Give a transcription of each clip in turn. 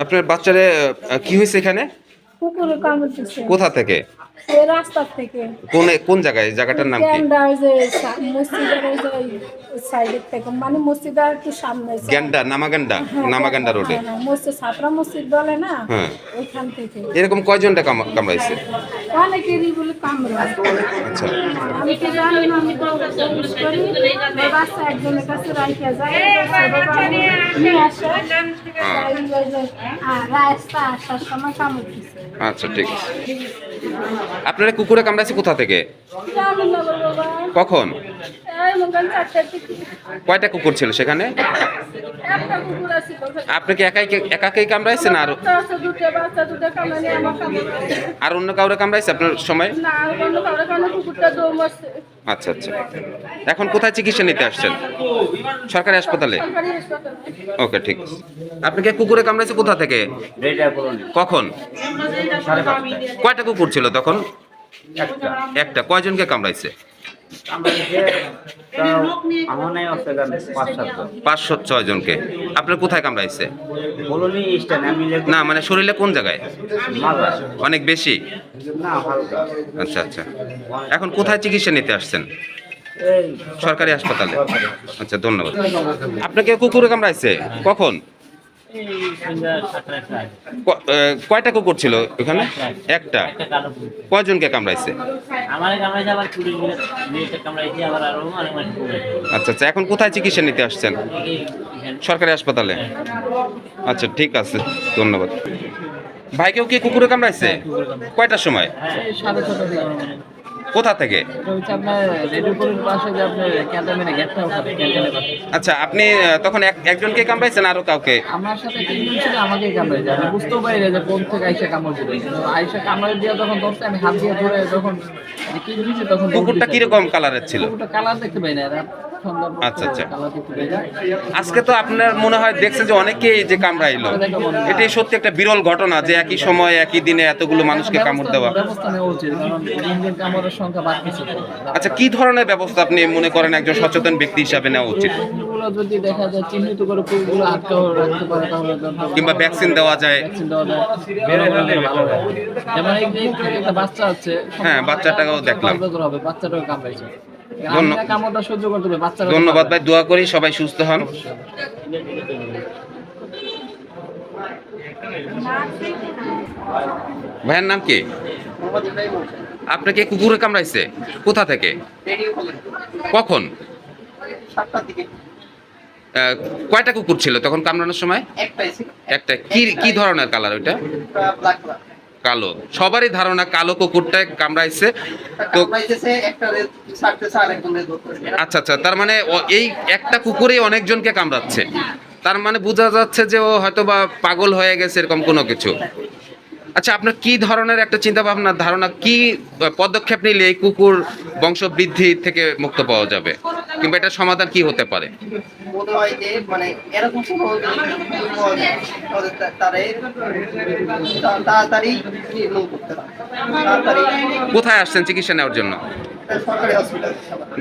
আপনার বাচ্চারে কি হয়েছে এখানে? কুকুরে কোথা থেকে? এই রাস্তার থেকে। কোন কোন জায়গায়? জায়গাটার নাম কি? মসজিদের ওই যে থেকে। মানে মসজিদের একটু সামনে গ্যান্ডা নামাগান্ডা নামাগান্ডা রোডে মসজিদ ছাত্রা মসজিদ বলে না? হ্যাঁ। ওইখান থেকে। এরকম কয়জনটা কাম- কামড়াইছে? অনেকেরই বলে কামড়ে আচ্ছা। আমি কি জানি না আমি তো জিজ্ঞেস করি। বাচ্চা একজনের কাছে রাইখে যায় নিয়ে আসে। রাস্তা আসার সময় কামড় দিছে। আচ্ছা ঠিক আছে। আপনারা কুকুরে কামড়াছে কোথা থেকে? কখন? কয়টা কুকুর ছিল সেখানে? আপনি কি একাই একাকেই কামড়াইছে না আর আর অন্য কাউরে কামড়াইছে আপনার সময়? আচ্ছা আচ্ছা। এখন কোথায় চিকিৎসা নিতে আসছেন? সরকারি হাসপাতালে? ওকে, ঠিক আছে। আপনি কি কুকুরে কামড়াইছে কোথা থেকে? কখন? কয়টা কুকুর ছিল তখন? একটা। কয়জনকে কামড়াইছে? পাঁচশো ছয় জনকে। আপনার কোথায় কামড়াইছে? না মানে শরীরে কোন জায়গায়? অনেক বেশি? আচ্ছা আচ্ছা। এখন কোথায় চিকিৎসা নিতে আসছেন? সরকারি হাসপাতালে। আচ্ছা ধন্যবাদ। আপনাকে কুকুরে কামড়াইছে? কখন? কয়টা কুকুর ছিল ওখানে একটা। কয়জনকে কামড়াইছে। আচ্ছা আচ্ছা এখন কোথায় চিকিৎসা নিতে আসছেন? সরকারি হাসপাতালে? আচ্ছা ঠিক আছে ধন্যবাদ। ভাইকেও কি কুকুরে কামড়াইছে? কয়টার সময়? হয়। কোথা থেকে? আচ্ছা আপনি তখন এক- একজনকে কামড়াইছেন আরও কাউকে? আমার সাথে তিনজন ছিল আমাকেই কামড়ে আমি বুঝতেও পারি না যে কোন থেকে আইসা কামড় দিবে আইসা কামড়ে দিয়ে যখন ধরছে আমি হাত দিয়ে ধরে যখন কি তখন কুকুরটা কীরকম কালারের ছিল? কুকুরটা কালার দেখতে পাই না। আচ্ছা, আচ্ছা। আজকে তো আপনার মনে হয় দেখছেন যে অনেকেই যে কামড়াইলো। এটাই সত্যি একটা বিরল ঘটনা যে একই সময় একই দিনে এতগুলো মানুষকে কামড় দেওয়া। আচ্ছা কি ধরনের ব্যবস্থা আপনি মনে করেন একজন সচেতন ব্যক্তি হিসাবে নেওয়া উচিত? যদি দেখা যায় চিহ্নিত করে কুকুরগুলো আটকে রাখতে পারে তাহলে কিংবা ভ্যাকসিন দেওয়া যায়। হয় যেমন একটু বাচ্চা আছে হ্যাঁ, বাচ্চাটাকেও দেখলাম। বাচ্চাটাকে কামড়াইছে। ধন্যবাদ। ভাই দোয়া করি সবাই সুস্থ হন। ভাইয়ের নাম কি? আপনাকে কুকুরে কামড়াইছে কোথা থেকে? কখন? কয়টা কুকুর ছিল তখন কামড়ানোর সময়? একটা কি কি ধরনের কালার ওইটা? কালো। সবারই ধারণা কালো কুকুরটা কামড়াইছে। তো আচ্ছা আচ্ছা তার মানে এই একটা কুকুরেই অনেকজনকে কামড়াচ্ছে। তার মানে বোঝা যাচ্ছে যে ও হয়তো বা পাগল হয়ে গেছে এরকম কোনো কিছু। আচ্ছা আপনার কি ধরনের একটা চিন্তা ভাবনা ধারণা কি পদক্ষেপ নিলে এই কুকুর বংশবৃদ্ধি থেকে মুক্ত পাওয়া যাবে? কিংবা এটার সমাধান কি হতে পারে? মনে হয় এরকম তাড়াতাড়ি কোথায় আসছেন চিকিৎসা নেওয়ার জন্য?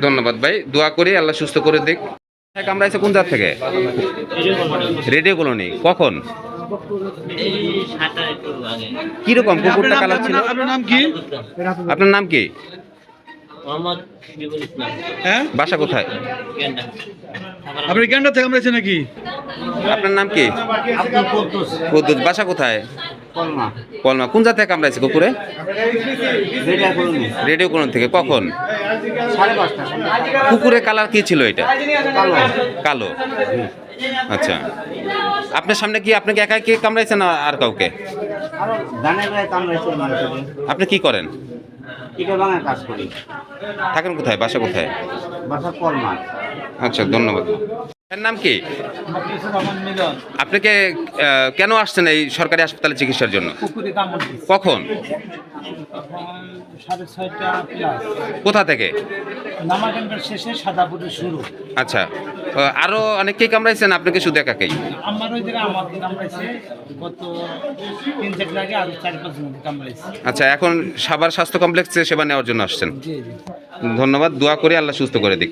ধন্যবাদ ভাই দোয়া করি আল্লাহ সুস্থ করে দিক। কামড়াইছে কোন জাত থেকে? রেডিও কলোনি কখন? কীরকম কুকুরটা কালার ছিল? আপনার নাম কি? আপনার নাম কি? হ্যাঁ? বাসা কোথায়? আপনি গ্যান্ডা থেকে কামড়েছে নাকি আপনার নাম কি? কুদ্দুস। বাসা কোথায়? কলমা। কোন জাত থেকে কামড়াইছে কুকুরে? Radio colony. থেকে কখন? কুকুরের কালার কি ছিল এটা? কালো। আচ্ছা। আপনার সামনে কি আপনাকে একা কে কামড়াইছে না আর কাউকে? আপনি কি করেন? এটা কাজ করি থাকেন কোথায়? বাসা কোথায়? বাসা আচ্ছা ধন্যবাদ। নাম কি? আপনাকে কেন আসছেন এই সরকারি হাসপাতালে চিকিৎসার জন্য? কখন? কোথা থেকে? শেষে সাদাপুরের শুরু। আচ্ছা আরও অনেককেই কামড়াইছেন? আপনাকে শুধু একাকেই আমার ওই দিকে কামড়াইছে। গত তিন চার আগে আরও চার পাঁচ জন কামড়াইছে। আচ্ছা এখন সাভার স্বাস্থ্য কমপ্লেক্সে সেবা নেওয়ার জন্য আসছেন। ধন্যবাদ দোয়া করে আল্লাহ সুস্থ করে দিক।